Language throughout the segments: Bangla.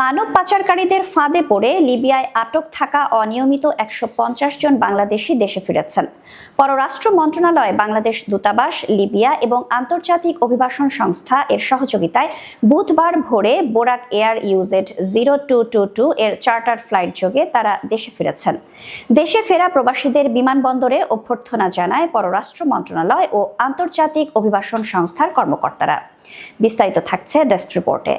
মানব পাচারকারীদের ফাঁদে পড়ে লিবিয়ায় আটক থাকা অনিয়মিত একশো জন বাংলাদেশি দেশে ফিরেছেন। পররাষ্ট্র মন্ত্রণালয়, বাংলাদেশ দূতাবাস, লিবিয়া এবং আন্তর্জাতিক অভিবাসন সংস্থা এর সহযোগিতায় বুধবার ভোরে Buraq Air UZ zero two two two এর চার্টার ফ্লাইট যোগে তারা দেশে ফিরেছেন। দেশে ফেরা প্রবাসীদের বিমানবন্দরে অভ্যর্থনা জানায় পররাষ্ট্র মন্ত্রণালয় ও আন্তর্জাতিক অভিবাসন সংস্থার কর্মকর্তারা। বিস্তারিত থাকছে ডেস্ক রিপোর্টে।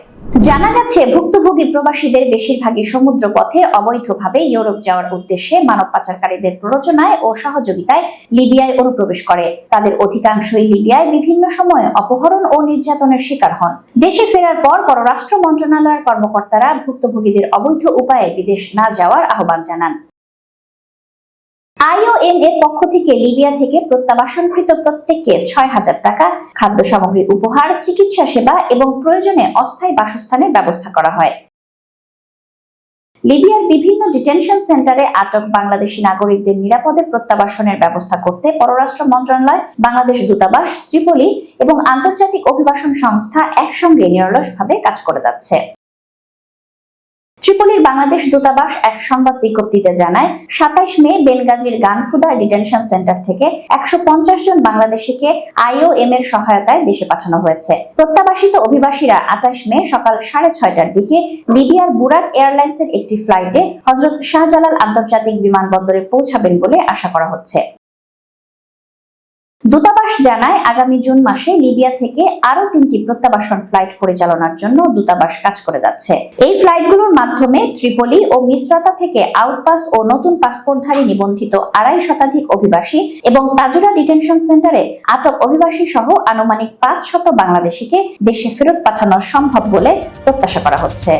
জানা গেছে, ভুক্তভোগী প্রবাসীদের বেশিরভাগই সমুদ্র পথে অবৈধভাবে ইউরোপ যাওয়ার উদ্দেশ্যে মানব পাচারকারীদের প্ররোচনায় ও সহযোগিতায় লিবিয়ায় অনুপ্রবেশ করে। তাদের অধিকাংশই লিবিয়ায় বিভিন্ন সময়ে অপহরণ ও নির্যাতনের শিকার হন। দেশে ফেরার পর পররাষ্ট্র মন্ত্রণালয়ের কর্মকর্তারা ভুক্তভোগীদের অবৈধ উপায়ে বিদেশ না যাওয়ার আহ্বান জানান। আইওএম এর পক্ষ থেকে লিবিয়া থেকে প্রত্যাবাসনকৃত প্রত্যেককে ছয় হাজার টাকা খাদ্য সামগ্রী উপহার, চিকিৎসা সেবা এবং প্রয়োজনে অস্থায়ী বাসস্থানের ব্যবস্থা করা হয়। লিবিয়ার বিভিন্ন ডিটেনশন সেন্টারে আটক বাংলাদেশি নাগরিকদের নিরাপদে প্রত্যাবাসনের ব্যবস্থা করতে পররাষ্ট্র মন্ত্রণালয়, বাংলাদেশ দূতাবাস, ত্রিপলি এবং আন্তর্জাতিক অভিবাসন সংস্থা একসঙ্গে নিরলসভাবে কাজ করে যাচ্ছে। ত্রিপলির বাংলাদেশ দূতাবাস এক সংবাদ বিজ্ঞপ্তিতে জানায়, সাতাইশ মে বেনগাজির গানফুদা ডিটেনশন সেন্টার থেকে একশো জন বাংলাদেশিকে আইওএম এর সহায়তায় দেশে পাঠানো হয়েছে। প্রত্যাবাসিত অভিবাসীরা আঠাশ মে সকাল সাড়ে ছয়টার দিকে লিবিয়ার বুরাক এয়ারলাইন্সের একটি ফ্লাইটে হজরত শাহজালাল আন্তর্জাতিক বিমানবন্দরে পৌঁছাবেন বলে আশা করা হচ্ছে। দূতাবাস জানায়, আগামী জুন মাসে লিবিয়া থেকে আরও তিনটি প্রত্যাবাসন ফ্লাইট পরিচালনার জন্য দূতাবাস কাজ করে যাচ্ছে। এই ফ্লাইটগুলোর মাধ্যমে ত্রিপলি ও মিশ্রতা থেকে আউটপাস ও নতুন পাসপোর্টধারী নিবন্ধিত আড়াই শতাধিক অভিবাসী এবং তাজুরা ডিটেনশন সেন্টারে আটক অভিবাসী সহ আনুমানিক পাঁচ শত বাংলাদেশিকে দেশে ফেরত পাঠানো সম্ভব বলে প্রত্যাশা করা হচ্ছে।